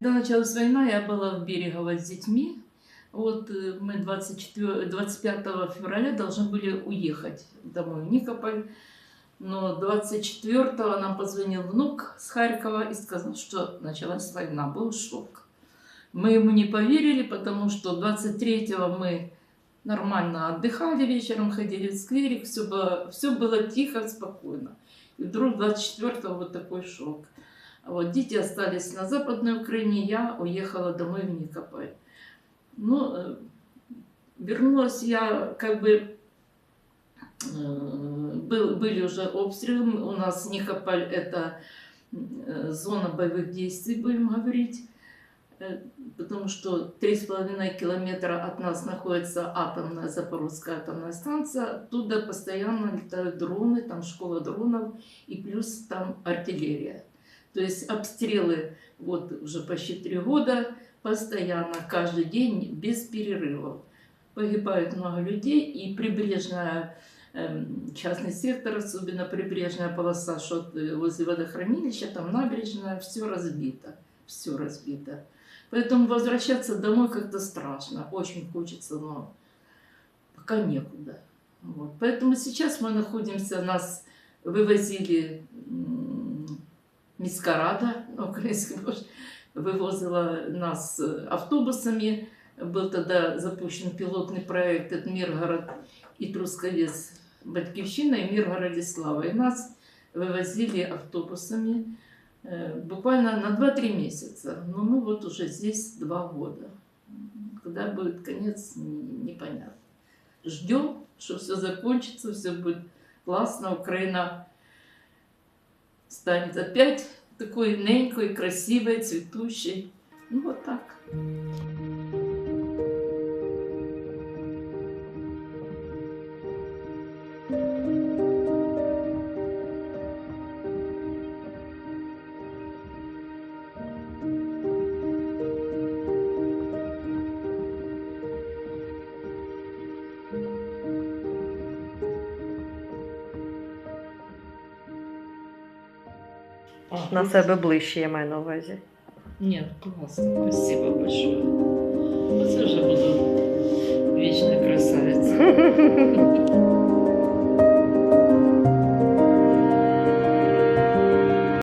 Когда началась война, я была в Берегово с детьми. Вот э, мы 24, 25 февраля должны были уехать домой в Никополь. Но 24 нам позвонил внук с Харькова и сказал, что началась война. Был шок. Мы ему не поверили, потому что 23-го мы нормально отдыхали вечером, ходили в скверик, все было, все было тихо, спокойно. И вдруг 24-го вот такой шок. Вот, дети остались на Западной Украине, я уехала домой в Никополь. Ну, э, вернулась я как бы... э, был, были уже обстрелы, у нас Никополь это э, зона боевых действий, будем говорить, потому что 3,5 километра от нас находится атомная, Запорожская атомная станция, оттуда постоянно летают дроны, там школа дронов и плюс там артиллерия. То есть обстрелы вот уже почти три года, постоянно, каждый день, без перерывов. Погибает много людей, и прибрежная эм, частный сектор, особенно прибрежная полоса, что э, возле водохранилища, там набережная, все разбито, все разбито. Поэтому возвращаться домой как-то страшно, очень хочется, но пока некуда. Вот. Поэтому сейчас мы находимся, нас вывозили м, Міська українська мож, вивозила нас э, автобусами. Был тогда запущен пилотный проект «Это Миргород и Трусковец Батьківщина и Миргород и Слава. И нас вывозили автобусами э, буквально на 2-3 месяца. Но мы вот уже здесь 2 года. Когда будет конец, н- непонятно. Ждем, что все закончится, все будет классно. Украина станет опять такой ненькой, красивой, цветущей. Ну вот так. На себе ближче, я маю на увазі. Нет, классно. Спасибо большое.